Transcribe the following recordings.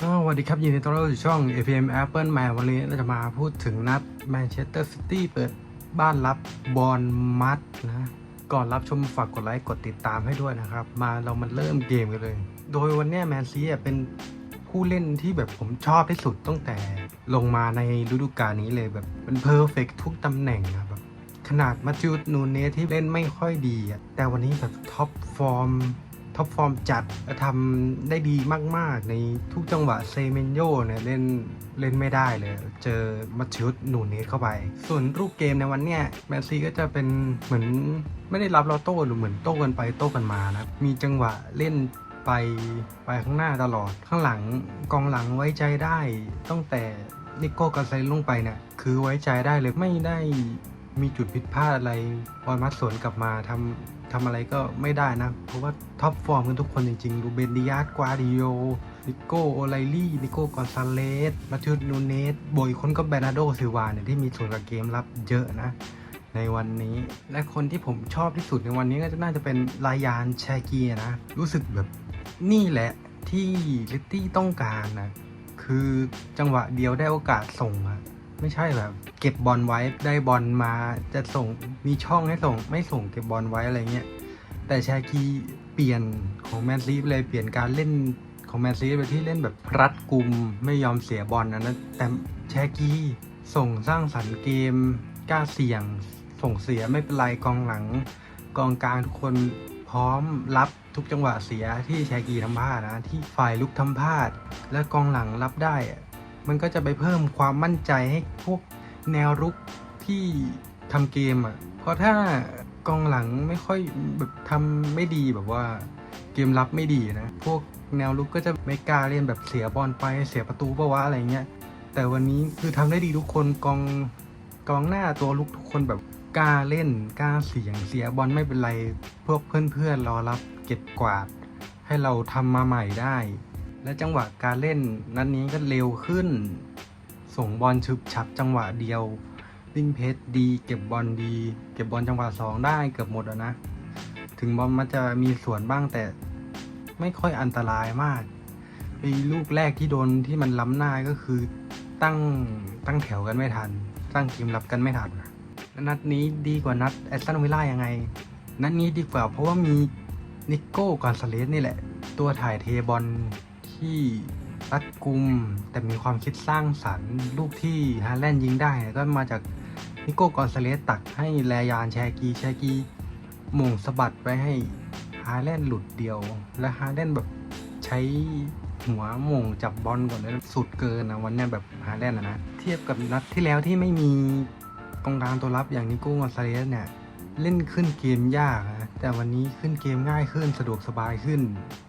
สวัสดีครับ ยินดีต้อนรับสู่ช่อง APM Apple แมวันนี้เราจะมาพูดถึงนัดแมนเชสเตอร์ซิตี้เปิดบ้านรับบอลมัดนะ ก่อนรับชมฝากกดไลค์กดติดตามให้ด้วยนะครับ มาเรามันเริ่มเกมกันเลย โดยวันนี้แมนซีเป็นผู้เล่นที่แบบผมชอบที่สุดตั้งแต่ลงมาในฤดูกาลนี้เลยแบบเป็นเพอร์เฟกทุกตำแหน่งอะแบบขนาดมาติวนูเนสที่เล่นไม่ค่อยดีแต่วันนี้แบบท็อปฟอร์ม ท็อปฟอร์มจัดทำได้ดีมาก ๆ ในทุกจังหวะเซเมนโยเนี่ยเล่นเล่นไม่ได้เลย เจอมัตชิวหนูเนสเข้าไป ส่วนรูปเกมในวันเนี้ยแมนซีก็จะเป็นเหมือนไม่ได้รับเราโต้หรือเหมือนโต้กันไปโต้กันมานะมีจังหวะเล่นไปไปข้างหน้าตลอดข้างหลังกองหลังไว้ใจได้ตั้งแต่นิโก้กาไซลงไปเนี่ยคือไว้ใจได้เลยไม่ได้ มีจุดผิดพลาดอะไรบอลมัดสวนกลับมาทำทำอะไรก็ไม่ได้นะ เพราะว่าท็อปฟอร์มกันทุกคนจริงๆดูเบนดิยาสกวาดิโอนิโก้โอไลลี่นิโก้กอนซาเลสมาทิวนูเนสโบยคนก็แบรนาโดซิวาเนี่ยที่มีส่วนกับเกมรับเยอะนะ ในวันนี้และคนที่ผมชอบที่สุดในวันนี้ก็น่าจะเป็นลายานแชกีนะ รู้สึกแบบนี่แหละที่ลิตตี้ต้องการนะ คือจังหวะเดียวได้โอกาสส่งอะ ไม่ใช่แบบ เก็บบอลไว้ได้บอลมาจะส่งมีช่องให้ส่ง ไม่ส่งเก็บบอลไว้อะไรเงี้ยแต่แชร์คีเปลี่ยนของแมนซีเลยเปลี่ยนการเล่นของแมนซีไปที่เล่นแบบรัดกุมไม่ยอมเสียบอลนะนะแต่แชร์คีส่งสร้างสรรค์เกมกล้าเสี่ยง ส่งเสียไม่เป็นไรกองหลัง กองกลางทุกคนพร้อมรับทุกจังหวะเสียที่แชกีทำพลาดนะที่ฝ่ายลุกทำพลาด และกองหลังรับได้อะ มันก็จะไปเพิ่มความมั่นใจให้พวกแนวรุกที่ทำเกมอะ เพราะถ้ากองหลังไม่ค่อยแบบทำไม่ดีแบบว่าเกมรับไม่ดีนะ พวกแนวรุกก็จะไม่กล้าเล่นแบบเสียบอลไปเสียประตูปะวะอะไรเงี้ย แต่วันนี้คือทำได้ดีทุกคนกองกองหน้าตัวลุกทุกคนแบบกล้าเล่นกล้าเสียงเสียบอลไม่เป็นไรพวกเพื่อนๆรอรับเก็บกวาด ให้เราทำมาใหม่ได้ และจังหวะการเล่นนั้นนี้ก็เร็วขึ้น ส่งบอลชุบฉับจังหวะเดียววิ่งเพชรดี เก็บบอลดี เก็บบอลจังหวะสองได้เกือบหมดแล้วนะ ถึงบอลมันจะมีส่วนบ้างแต่ไม่ค่อยอันตรายมากไอ้ลูกแรกที่โดนที่มันล้ำหน้าก็คือตั้งตั้งแถวกันไม่ทัน ตั้งเกมรับกันไม่ทันนัดนี้ดีกว่านัดแอสตันวิลล่ายังไง นัดนี้ดีกว่าเพราะว่ามีนิโก้กอนซาเลสนี่แหละ ตัวถ่ายเทบอล ที่รัดกุม แต่มีความคิดสร้างสรรค์ ลูกที่ฮาแลนด์ยิงได้ก็มาจากนิโก้กอนซาเลสตักให้แลยานแชกีแชกีมงสะบัดไปให้ฮาแลนด์หลุดเดียว และฮาแลนด์แบบใช้หัวมงจับบอลก่อนแล้วสุดเกินนะวันนี้แบบฮาแลนด์นะนะเทียบกับนัดที่แล้วที่ไม่มีกองกลางตัวรับอย่างนิโก้กอนซาเลสเนี่ยเล่นขึ้นเกมยากนะแต่วันนี้ขึ้นเกมง่ายขึ้นสะดวกสบายขึ้น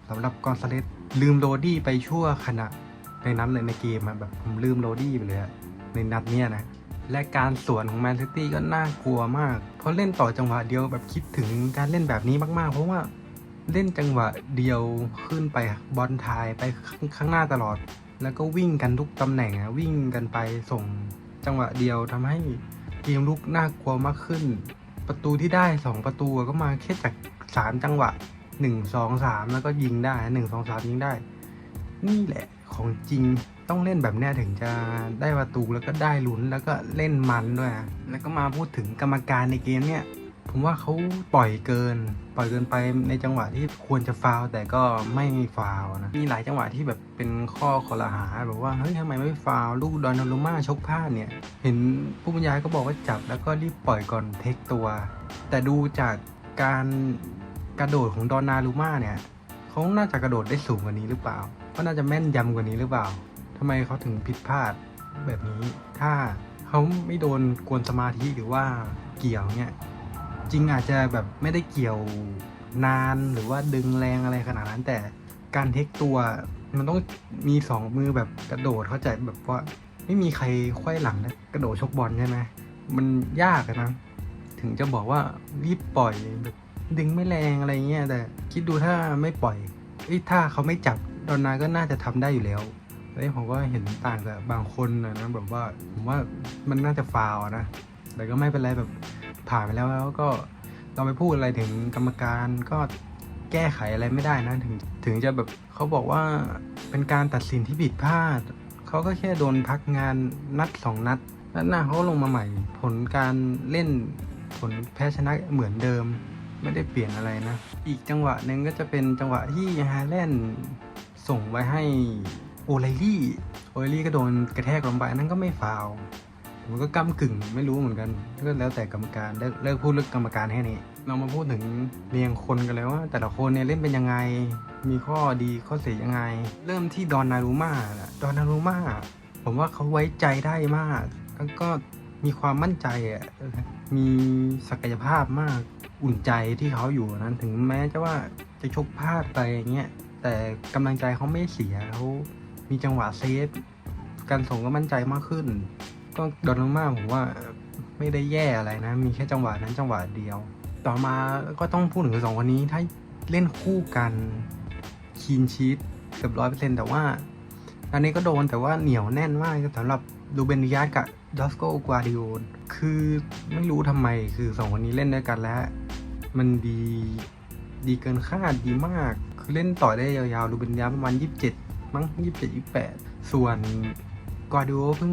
สำหรับกอนซาเลส ลืมโรดี้ไปชั่วขณะในนั้นเลยในเกมอะแบบผมลืมโรดี้ไปเลยอะในนัดเนี้ยนะและการสวนของแมนซิตี้ก็น่ากลัวมาก เพราะเล่นต่อจังหวะเดียวแบบคิดถึงการเล่นแบบนี้มาก ๆ เพราะว่าเล่นจังหวะเดียวขึ้นไปบอลทายไปข้างหน้าตลอด แล้วก็วิ่งกันทุกตำแหน่งอะวิ่งกันไปส่งจังหวะเดียวทำให้เกมลุกน่ากลัวมากขึ้น ประตูที่ได้สองประตูก็มาแค่จากสามจังหวะ หนึ่งสองสามแล้วก็ยิงได้หนึ่งสองสามยิงได้ นี่แหละของจริงต้องเล่นแบบเนี้ยถึงจะได้ประตูแล้วก็ได้ลุ้นแล้วก็เล่นมันด้วยนะแล้วก็มาพูดถึงกรรมการในเกมเนี่ยผมว่าเขาปล่อยเกิน ปล่อยเกินไปในจังหวะที่ควรจะฟาวแต่ก็ไม่ฟาวนะมีหลายจังหวะที่แบบเป็นข้อคอรหาแบบว่าเฮ้ยทำไมไม่ฟาวลูกดอนนารุม่าชกพลาดเนี่ย เห็นผู้บรรยายก็บอกว่าจับแล้วก็รีบปล่อยก่อนเทคตัว แต่ดูจากการ กระโดดของดอนนารุม่าเนี่ยเขาน่าจะกระโดดได้สูงกว่านี้หรือเปล่าก็น่าจะแม่นยำกว่านี้หรือเปล่าทำไมเขาถึงผิดพลาดแบบนี้ ถ้าเขาไม่โดนกวนสมาธิหรือว่าเกี่ยวเนี่ยจริงอาจจะแบบไม่ได้เกี่ยวนานหรือว่าดึงแรงอะไรขนาดนั้น แต่การเทคตัวมันต้องมีสองมือแบบกระโดดเข้าใจแบบว่าไม่มีใครควยหลังนะกระโดดชกบอลใช่ไหมมันยากนะ ถึงจะบอกว่ารีบปล่อยแบบ ดึงไม่แรงอะไรเงี้ยแต่คิดดูถ้าไม่ปล่อยเอ้ถ้าเขาไม่จับดอนนาก็น่าจะทำได้อยู่แล้วแล้วผมก็เห็นต่างกับบางคนนะแบบว่าผมว่ามันน่าจะฟาวล์อะนะ แต่ก็ไม่เป็นไรแบบผ่านไปแล้วแล้วก็เราไปพูดอะไรถึงกรรมการก็แก้ไขอะไรไม่ได้นะถึงถึงจะแบบเขาบอกว่าเป็นการตัดสินที่ผิดพลาดเขาก็แค่โดนพักงานนัดสองนัดนัดหน้าเขาลงมาใหม่ ผลการเล่นผลแพ้ชนะเหมือนเดิม ไม่ได้เปลี่ยนอะไรนะ อีกจังหวะหนึ่งก็จะเป็นจังหวะที่ฮาแลนด์ส่งไว้ให้โอไลลี่ โอไลลี่ก็โดนกระแทกลงไปนนั้นก็ไม่ฟาว มันก็ก้ากึ่งไม่รู้เหมือนกัน ก็แล้วแต่กรรมการเลิกพูดเรื่องกรรมการแค่นี้ เรามาพูดถึงเรียงคนกันเลยว่า แต่ละคนเนี่ยเล่นเป็นยังไง มีข้อดีข้อเสียยังไง เริ่มที่ดอนนารูมาดอนนารูมาผมว่าเขาไว้ใจได้มาก แล้วก็มีความมั่นใจอะ มีศักยภาพมาก อุ่นใจที่เขาอยู่นั้นถึงแม้จะว่าจะชกพลาดไปอย่างเงี้ยแต่กำลังใจเขาไม่เสียเขามีจังหวะเซฟการส่งก็มั่นใจมากขึ้น ก็ดอนนารูมาผมว่าไม่ได้แย่อะไรนะ มีแค่จังหวะนั้นจังหวะเดียว ต่อมาก็ต้องพูดถึงสองคนนี้ถ้าเล่นคู่กันคีนชีตเกือบร้อยเปอร์เซ็นต์แต่ว่าอันนี้ก็โดนแต่ว่าเหนียวแน่นมากสำหรับลูเบนดิยาสกับดอสโกกวาดิโอคือไม่รู้ทำไมคือสองคนนี้เล่นด้วยกันแล้ว มันดีดีเกินคาดดีมาก คือเล่นต่อได้ยาวๆลูเบนยาประมาณยี่สิบเจ็ดมั้งยี่สิบเจ็ดยี่แปดส่วนกวาดิโอเพิ่ง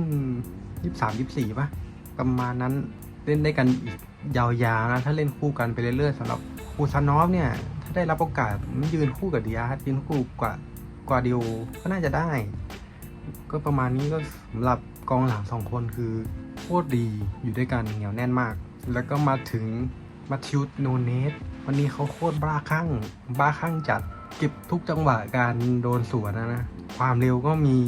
ยี่สามยี่สี่ป่ะ ประมาณนั้นเล่นได้กันอีกยาวๆนะ ถ้าเล่นคู่กันไปเรื่อยๆสำหรับคูซานอฟเนี่ย ถ้าได้รับโอกาสมันยืนคู่กับดิอาร์ตยืนคู่กว่ากว่าดิโอก็น่าจะได้ ก็ประมาณนี้ก็สำหรับกองหลังสองคนคือโคตรดีอยู่ด้วยกันเหนียวแน่นมาก แล้วก็มาถึง มาทิวโนเนสวันนี้เขาโคตรบ้าคลั่งบ้าคลั่งจัดเก็บทุกจังหวะการโดนสวนนะนะ ความเร็วก็มี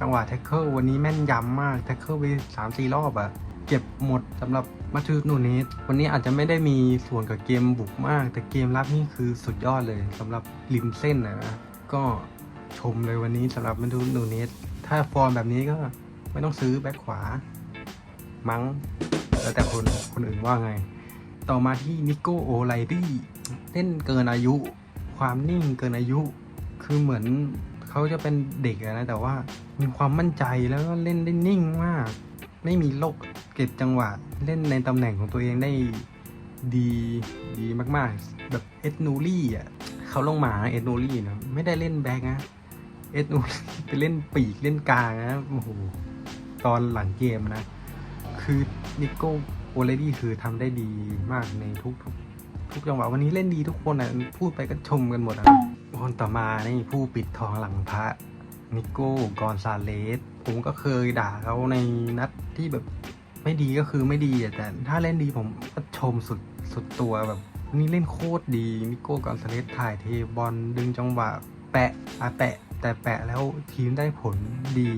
จังหวะแท็กเกิลวันนี้แม่นยำมากแท็กเกิลไปสามสี่รอบอะเก็บหมดสำหรับมาทิวโนเนสวันนี้อาจจะไม่ได้มีส่วนกับเกมบุกมาก แต่เกมรับนี่คือสุดยอดเลยสำหรับริมเส้นนะนะก็ชมเลยวันนี้สำหรับมาทิวโนเนสถ้าฟอร์มแบบนี้ก็ไม่ต้องซื้อแบ็คขวา มั้งแล้วแต่คนคนอื่นว่าไง ต่อมาที่นิโกโอไลดี้เล่นเกินอายุ ความนิ่งเกินอายุ คือเหมือนเขาจะเป็นเด็กนะแต่ว่ามีความมั่นใจแล้วก็เล่นได้นิ่งมาก ไม่มีโรคเก็บจังหวะ เล่นในตำแหน่งของตัวเองได้ดีดีมากๆ แบบเอ็ดนูรี่อะเขาลงมาเอ็ดนูรี่นะไม่ได้เล่นแบ็กนะเอ็ดนูรี่ไปเล่นปีกเล่นกลางนะโอ้โหตอนหลังเกมนะ คือนิโก้ โอเลดี้คือทำได้ดีมากในทุกทุกทุกจังหวะวันนี้เล่นดีทุกคนอะพูดไปก็ชมกันหมดอะคนต่อมานี่ผู้ปิดทองหลังพระนิโก้กอนซาเลสผมก็เคยด่าเขาในนัดที่แบบไม่ดีก็คือไม่ดีแต่ถ้าเล่นดีผมก็ชมสุดสุดตัวแบบนี่เล่นโคตรดีนิโก้กอนซาเลสถ่ายเทบอลดึงจังหวะแปะอะแปะ แต่แปะแล้วทีมได้ผลดี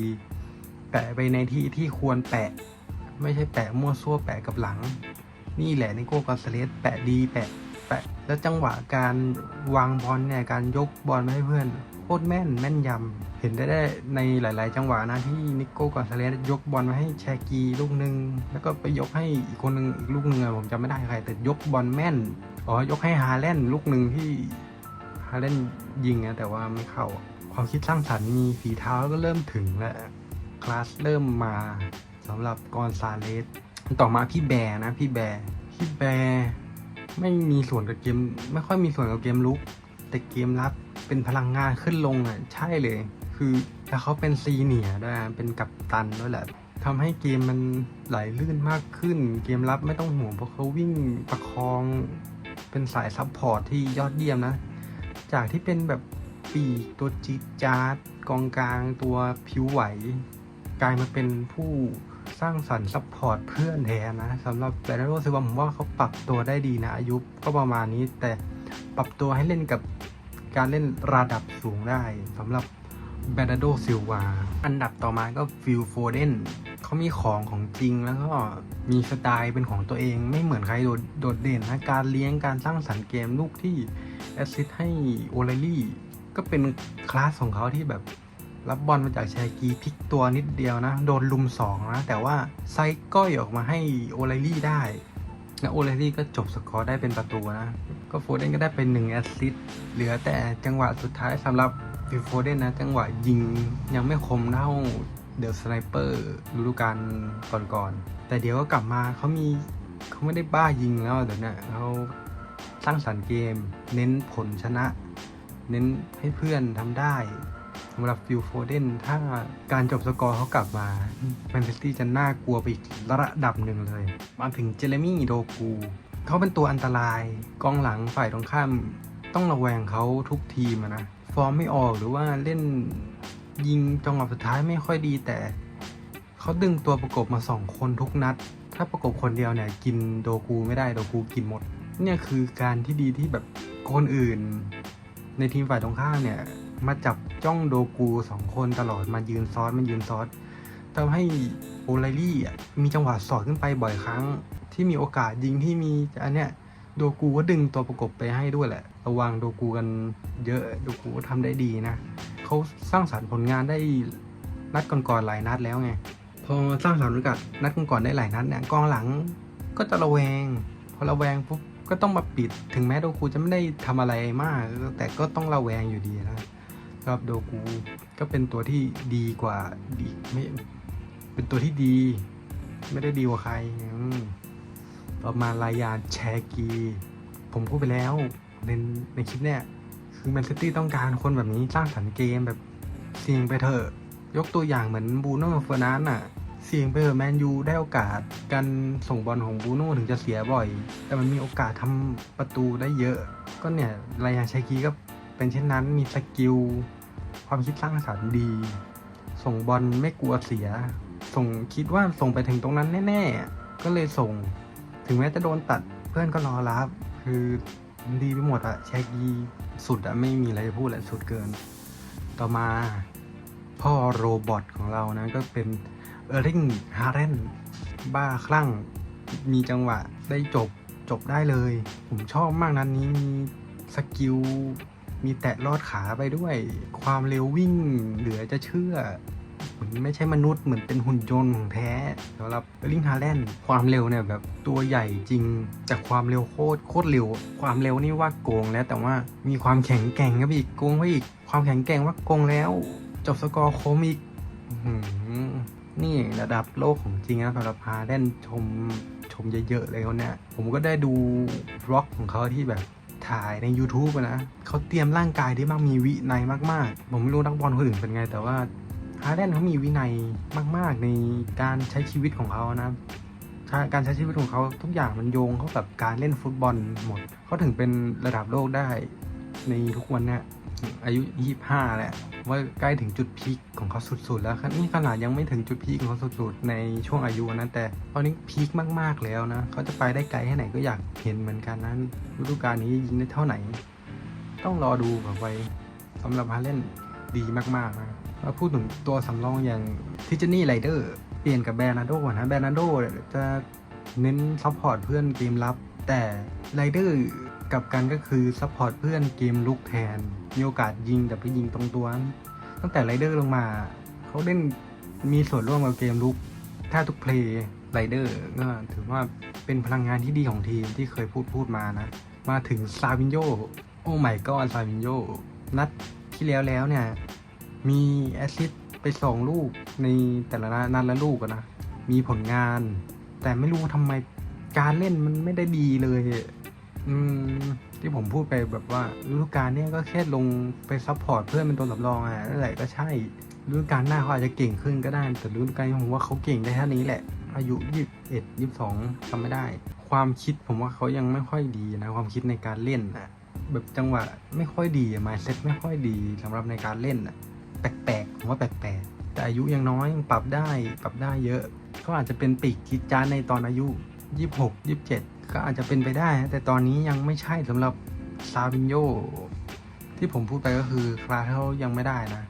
แปะไปในที่ที่ควรแปะ ไม่ใช่แปะมั่วซั่วแปะกับหลัง นี่แหละนิโก้กอนซาเลสแปะดีแปะแปะ แล้วจังหวะการวางบอลเนี่ยการยกบอลมาให้เพื่อนโคตรแม่นแม่นยำ เห็นได้ได้ในหลาย ๆ จังหวะนะที่นิโก้กอนซาเลสยกบอลมาให้แชกีลูกหนึ่งแล้วก็ไปยกให้อีกคนหนึ่งอีกลูกหนึ่งอะผมจำไม่ได้ใครแต่ยกบอลแม่นอ๋อยกให้ฮาแลนลูกหนึ่งที่ฮาแลนยิงนะแต่ว่าไม่เข้า ความคิดสร้างสรรค์มีฝีเท้าก็เริ่มถึงแล้วคลาสเริ่มมา สำหรับกอนซาเลสต่อมาพี่แบร์นะ พี่แบร์พี่แบร์ไม่มีส่วนกับเกม ไม่ค่อยมีส่วนกับเกมลุก แต่เกมรับเป็นพลังงานขึ้นลงอะใช่เลย คือแล้วเขาเป็นซีเนียด้วยเป็นกัปตันด้วยแหละทำให้เกมมันไหลลื่นมากขึ้น เกมรับไม่ต้องห่วงเพราะเขาวิ่งประคอง เป็นสายซับพอร์ตที่ยอดเยี่ยมนะ จากที่เป็นแบบปีกตัวจี๊ดจาร์ดกองกลางตัวผิวไหว กลายมาเป็นผู้ สร้างสรรค์ซัพพอร์ตเพื่อนแทนนะสำหรับแบรโดซิลวาผมว่าเขาปรับตัวได้ดีนะอายุก็ประมาณนี้ แต่ปรับตัวให้เล่นกับการเล่นระดับสูงได้สำหรับแบรโดซิลวาอันดับต่อมาก็ฟิลโฟเดนเขามีของของจริงแล้วก็มีสไตล์เป็นของตัวเองไม่เหมือนใครโดดโดดเด่นนะการเลี้ยงการสร้างสรรค์เกมลูกที่แอสซิสให้โอเลลี่ก็เป็นคลาสของเขาที่แบบ รับบอลมาจากแชกีพลิกตัวนิดเดียวนะ โดนลุมสองนะ แต่ว่าไซก้อยออกมาให้โอไลลี่ได้แล้วโอไลลี่ก็จบสกอร์ได้เป็นประตูนะ ก็โฟเดนก็ได้เป็นหนึ่งแอสซิสต์เหลือแต่จังหวะสุดท้ายสำหรับฟิลโฟเดนนะ จังหวะยิงยังไม่คมเท่าเดอะสไนเปอร์ฤดูกาลก่อนๆ แต่เดี๋ยวก็กลับมาเขามีเขาไม่ได้บ้ายิงแล้วเดี๋ยวนี้เขาสร้างสรรค์เกม เน้นผลชนะ เน้นให้เพื่อนทำได้ สำหรับฟิลโฟเดนถ้าการจบสกอร์เขากลับมาแมนเชสเตอร์จะน่ากลัวไปอีกระดับหนึ่งเลย มาถึงเจเรมี่โดกูเขาเป็นตัวอันตรายกองหลังฝ่ายตรงข้ามต้องระแวงเขาทุกทีมนะ ฟอร์มไม่ออกหรือว่าเล่นยิงจังหวะสุดท้ายไม่ค่อยดีแต่เขาดึงตัวประกบมาสองคนทุกนัด ถ้าประกบคนเดียวเนี่ยกินโดกูไม่ได้โดกูกินหมด เนี่ยคือการที่ดีที่แบบคนอื่น ในทีมฝ่ายตรงข้ามเนี่ยมาจับ จ้องโดกูสองคนตลอดมายืนซ้อนมายืนซ้อนทำให้โอไลลี่มีจังหวะสอดขึ้นไปบ่อยครั้ง ที่มีโอกาสยิงที่มีอันเนี้ยโดกูก็ดึงตัวประกบไปให้ด้วยแหละ ระวังโดกูกันเยอะโดกูก็ทำได้ดีนะเขาสร้างสรรค์ผลงานได้นัดก่อนๆหลายนัดแล้วไง พอสร้างสรรค์กาสนัดก่อนๆได้หลายนัดเนี่ยกองหลังก็จะระแวง พอระแวงปุ๊บก็ต้องมาปิด ถึงแม้โดกูจะไม่ได้ทำอะไรมาก แต่ก็ต้องระแวงอยู่ดีนะ ครับโดกูก็เป็นตัวที่ดีกว่าดีไม่เป็นตัวที่ดี ไม่ได้ดีกว่าใครต่อมาลายานแชกี ผมพูดไปแล้วในในคลิปเนี่ยคือแมนซิตี้ต้องการคนแบบนี้สร้างสรรค์เกมแบบเสี่ยงไปเถอะ ยกตัวอย่างเหมือนบูโน่เฟอร์นันอะเสี่ยงไปเถอะแมนยูได้โอกาสการส่งบอลของบูโน่ถึงจะเสียบ่อย แต่มันมีโอกาสทำประตูได้เยอะ ก็เนี่ยรายานชกีก็เป็นเช่นนั้นมีสกิล ความคิดสร้างสรรค์ดี ส่งบอลไม่กลัวเสีย ส่งคิดว่าส่งไปถึงตรงนั้นแน่ๆ ก็เลยส่ง ถึงแม้จะโดนตัดเพื่อนก็รอรับ คือดีไปหมดอะแชกีสุดอะไม่มีอะไรจะพูดแหละสุดเกิน ต่อมาพ่อโรบอทของเรานะก็เป็นเออริงฮาร์เรนบ้าคลั่ง มีจังหวะได้จบจบได้เลย ผมชอบมากนั้นนี้มีสกิล มีแตะลอดขาไปด้วย ความเร็ววิ่งเหลือจะเชื่อเหมือนไม่ใช่มนุษย์เหมือนเป็นหุ่นยนต์ของแท้สำหรับลิงฮาแลนด์ความเร็วเนี่ยแบบตัวใหญ่จริงแต่ความเร็วโคตรโคตรเร็ว ความเร็วนี่ว่าโกงแล้วแต่ว่ามีความแข็งแกร่งครับอีกโกงไว้อีก ความแข็งแกร่งว่าโกงแล้ว จบสกอร์โคมอีกนี่ระดับโลกของจริงนะสำหรับฮาแลนด์ชมชมเยอะๆเลยคนเนี้ยผมก็ได้ดูบล็อกของเขาที่แบบ ถ่ายใน YouTube อะนะเขาเตรียมร่างกายที่มากมีวินัยมากๆ ผมไม่รู้นักบอลคนอื่นเป็นไง แต่ว่าฮาร์แดนเขามีวินัยมาก ๆ ในการใช้ชีวิตของเขานะการใช้ชีวิตของเขาทุกอย่างมันโยงเข้ากับการเล่นฟุตบอลหมดเขาถึงเป็นระดับโลกได้ในทุกวันเนี้ย อายุ 25 แหละ ว่าใกล้ถึงจุดพีคของเขาสุดๆ แล้วครับนี่ขนาดยังไม่ถึงจุดพีคของเขาสุดๆ ในช่วงอายุนะ แต่ตอนนี้พีคมากๆแล้วนะ เขาจะไปได้ไกลแค่ไหนก็อยากเห็นเหมือนกันนะฤดูกาลนี้ยิงได้เท่าไหน ต้องรอดูแบบไปสำหรับฮาเล่นดีมากๆนะมาพูดถึงตัวสำรองอย่างทิจนี่ไรเดอร์เปลี่ยนกับแบรนาโดนะแบรนาโดจะเน้นซัพพอร์ตเพื่อนเกมรับ แต่ไรเดอร์ กลับกันก็คือซัพพอร์ตเพื่อนเกมลุกแทน มีโอกาสยิงแต่ไปยิงตรงตัว ตั้งแต่ไรเดอร์ลงมา เขาเล่นมีส่วนร่วมกับเกมลุกแทบทุกเพลย์ไรเดอร์ก็ถือว่าเป็นพลังงานที่ดีของทีมที่เคยพูดพูดมานะ มาถึงซาวินโยโอ้ไม่ก็ซาวินโยนัดที่แล้วแล้วเนี่ย มีแอสซิสไปสองลูกในแต่ละนัดละลูกนะ มีผลงาน แต่ไม่รู้ทำไมการเล่นมันไม่ได้ดีเลย อืมที่ผมพูดไปแบบว่าฤดูกาลเนี้ยก็แค่ลงไปซัพพอร์ตเพื่อนเป็นตัวสำรองอะนั่นแหละก็ใช่ฤดูกาลหน้าเขาอาจจะเก่งขึ้นก็ได้ แต่ฤดูกาลผมว่าเขาเก่งได้แค่นี้แหละ อายุยี่สิบเอ็ดยี่สิบสองทำไม่ได้ ความคิดผมว่าเขายังไม่ค่อยดีนะ ความคิดในการเล่นนะแบบจังหวะไม่ค่อยดีมายเซ็ตไม่ค่อยดีสำหรับในการเล่นอะแปลกๆผมว่าแปลกๆแต่อายุยังน้อยปรับได้ปรับได้เยอะก็อาจจะเป็นปีกจิตจานในตอนอายุ 26 27ก็อาจจะเป็นไปได้ แต่ตอนนี้ยังไม่ใช่สำหรับซาวินโยที่ผมพูดไปก็คือคลาเขายังไม่ได้นะ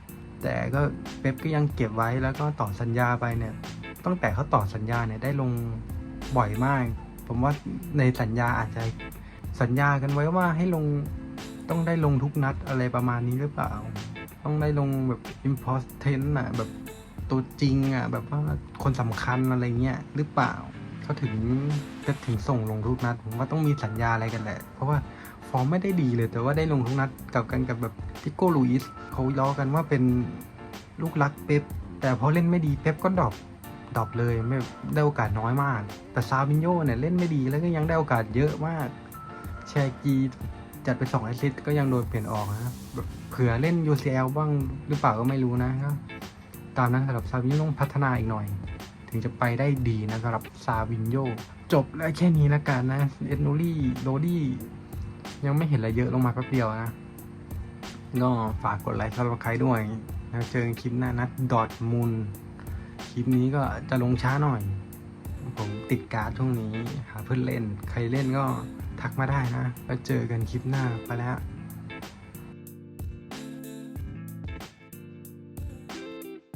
แต่ก็เป๊ปก็ยังเก็บไว้แล้วก็ต่อสัญญาไปเนี่ยตั้งแต่เขาต่อสัญญาเนี่ยได้ลงบ่อยมาก ผมว่าในสัญญาอาจจะสัญญากันไว้ว่าให้ลงต้องได้ลงทุกนัดอะไรประมาณนี้หรือเปล่า ต้องได้ลงแบบ important อะแบบตัวจริงอะแบบว่าคนสำคัญอะไรเงี้ยหรือเปล่า เขาถึงจะถึงส่งลงทุกนัด ผมว่าต้องมีสัญญาอะไรกันแหละ เพราะว่าฟอร์มไม่ได้ดีเลย แต่ว่าได้ลงทุกนัดกับกันกับแบบทิโก้ลุยส์เขาล้อกันว่าเป็นลูกรักเป๊ปแต่พอเล่นไม่ดีเป๊ปก็ดรอปดรอปเลยไม่ได้โอกาสน้อยมาก แต่ซาวินโยเนี่ยเล่นไม่ดีแล้วก็ยังได้โอกาสเยอะมากแชกีจัดไปสองแอสซิสต์ก็ยังโดนเปลี่ยนออกนะครับแบบเผื่อเล่น UCL บ้างหรือเปล่าก็ไม่รู้นะก็ตามนั้นสำหรับซาวินโยต้องพัฒนาอีกหน่อย ถึงจะไปได้ดีนะสำหรับซาวินโยจบแล้วแค่นี้ละกันนะเอ็ดนูรี่โรดี้ยังไม่เห็นอะไรเยอะลงมาแป๊บเดียวนะก็ฝากกดไลค์ซับสไครด้วยแล้วเจอกันคลิปหน้านัดดอทมูลคลิปนี้ก็จะลงช้าหน่อย ผมติดการ์ดช่วงนี้หาเพื่อนเล่น ใครเล่นก็ทักมาได้นะ แล้วเจอกันคลิปหน้าไปแล้ว